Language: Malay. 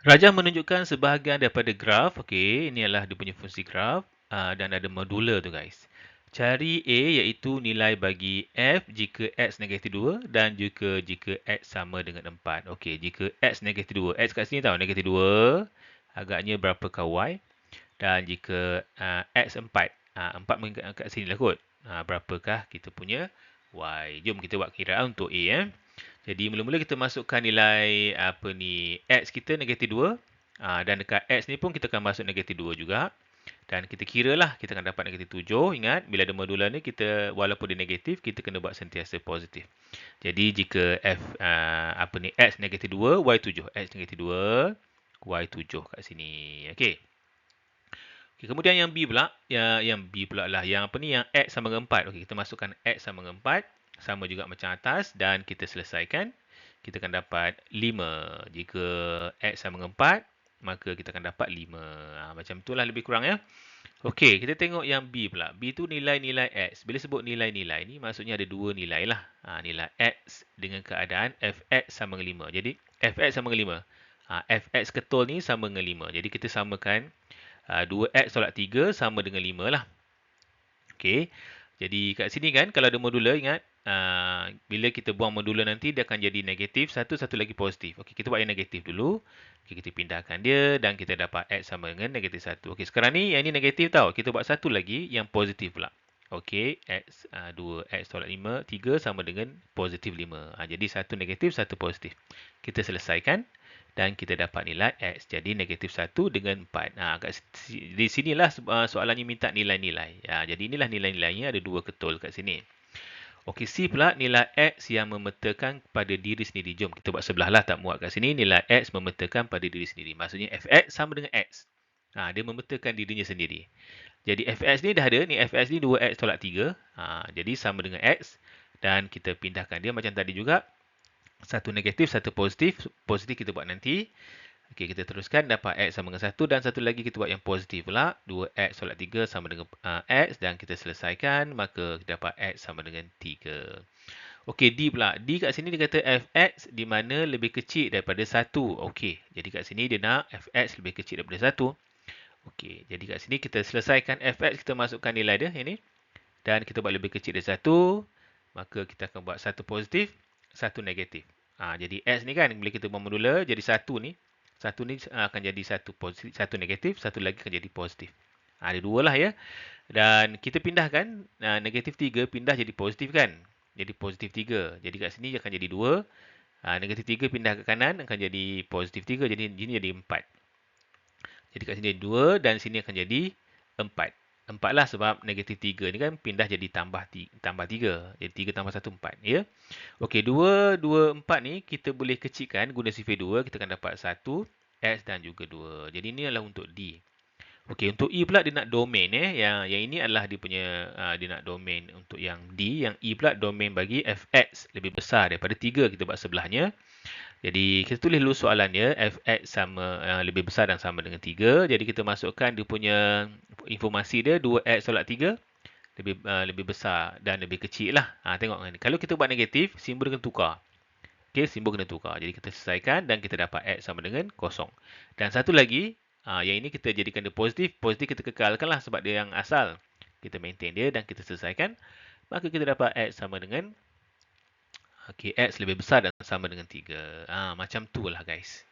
Rajah menunjukkan sebahagian daripada graf. Okey, ini adalah dia punya fungsi graf uh, dan ada modular tu guys. Cari A iaitu nilai bagi F jika X negatif 2 dan juga jika X sama dengan 4. Okey, jika X negatif 2. X kat sini tahu negatif 2. Agaknya berapakah Y? Dan jika uh, X 4. Uh, 4 mungkin kat sini lah kot. Uh, berapakah kita punya Y? Jom kita buat kiraan untuk A. Eh. Jadi mula-mula kita masukkan nilai apa ni x kita negatif 2 ha, dan dekat x ni pun kita akan masuk negatif 2 juga. Dan kita kira lah kita akan dapat negatif 7. Ingat bila ada modular ni kita walaupun dia negatif kita kena buat sentiasa positif. Jadi jika f uh, apa ni x negatif 2 y 7 x negatif 2 y 7 kat sini. Okey. Okay, kemudian yang b pula yang yang b pula lah yang apa ni yang x sama dengan 4. Okey kita masukkan x sama dengan 4 sama juga macam atas dan kita selesaikan kita akan dapat 5 jika x sama dengan 4 maka kita akan dapat 5 ha, macam itulah lebih kurang ya Okey, kita tengok yang B pula. B tu nilai-nilai X. Bila sebut nilai-nilai ni, maksudnya ada dua nilai lah. Ha, nilai X dengan keadaan Fx sama dengan 5. Jadi, Fx sama dengan 5. Ha, Fx ketul ni sama dengan 5. Jadi, kita samakan ha, 2X tolak 3 sama dengan 5 lah. Okey. Jadi, kat sini kan, kalau ada modular, ingat, Uh, bila kita buang modular nanti dia akan jadi negatif satu satu lagi positif. Okey kita buat yang negatif dulu. Okey kita pindahkan dia dan kita dapat x sama dengan negatif satu. Okey sekarang ni yang ni negatif tau. Kita buat satu lagi yang positif pula. Okey x uh, 2 x tolak 5 3 sama dengan positif 5. Uh, jadi satu negatif satu positif. Kita selesaikan dan kita dapat nilai x jadi negatif 1 dengan 4. Ha, kat di sinilah soalannya minta nilai-nilai. Ya, jadi inilah nilai-nilainya ada dua ketul kat sini. Okey, C pula nilai X yang memetakan pada diri sendiri. Jom kita buat sebelah lah tak muat kat sini. Nilai X memetakan pada diri sendiri. Maksudnya Fx sama dengan X. Ha, dia memetakan dirinya sendiri. Jadi Fx ni dah ada. Ni Fx ni 2X tolak 3. Ha, jadi sama dengan X. Dan kita pindahkan dia macam tadi juga. Satu negatif, satu positif. Positif kita buat nanti. Okey, kita teruskan dapat x sama dengan 1 dan satu lagi kita buat yang positif pula. 2x solat 3 sama dengan uh, x dan kita selesaikan maka kita dapat x sama dengan 3. Okey, D pula. D kat sini dia kata fx di mana lebih kecil daripada 1. Okey, jadi kat sini dia nak fx lebih kecil daripada 1. Okey, jadi kat sini kita selesaikan fx kita masukkan nilai dia yang ni dan kita buat lebih kecil dari 1 maka kita akan buat satu positif, satu negatif. Ha, jadi x ni kan bila kita modular jadi 1 ni satu ni ah, akan jadi satu positif, satu negatif, satu lagi akan jadi positif. Ha, ada dua lah ya. Dan kita pindahkan uh, negatif tiga pindah jadi positif kan. Jadi positif tiga. Jadi kat sini akan jadi dua. Uh, negatif tiga pindah ke kanan akan jadi positif tiga. Jadi ini jadi empat. Jadi kat sini jadi dua dan sini akan jadi empat. Empat lah sebab negatif tiga ni kan pindah jadi tambah tiga. Tambah tiga. Jadi tiga tambah satu empat. Ya. Okey dua, dua, empat ni kita boleh kecilkan guna sifir dua. Kita akan dapat satu. X dan juga 2. Jadi ini adalah untuk D. Okey, untuk E pula dia nak domain eh. Yang yang ini adalah dia punya uh, dia nak domain untuk yang D, yang E pula domain bagi fx lebih besar daripada 3 kita buat sebelahnya. Jadi kita tulis dulu soalannya fx sama uh, lebih besar dan sama dengan 3. Jadi kita masukkan dia punya informasi dia 2x tolak 3 lebih uh, lebih besar dan lebih kecil lah. Ha, tengok ni. Kalau kita buat negatif, simbol dengan tukar. Okey, simbol kena tukar. Jadi kita selesaikan dan kita dapat X sama dengan kosong. Dan satu lagi, uh, yang ini kita jadikan dia positif. Positif kita kekalkan lah sebab dia yang asal. Kita maintain dia dan kita selesaikan. Maka kita dapat X sama dengan okay, X lebih besar dan sama dengan 3. Uh, macam tu lah guys.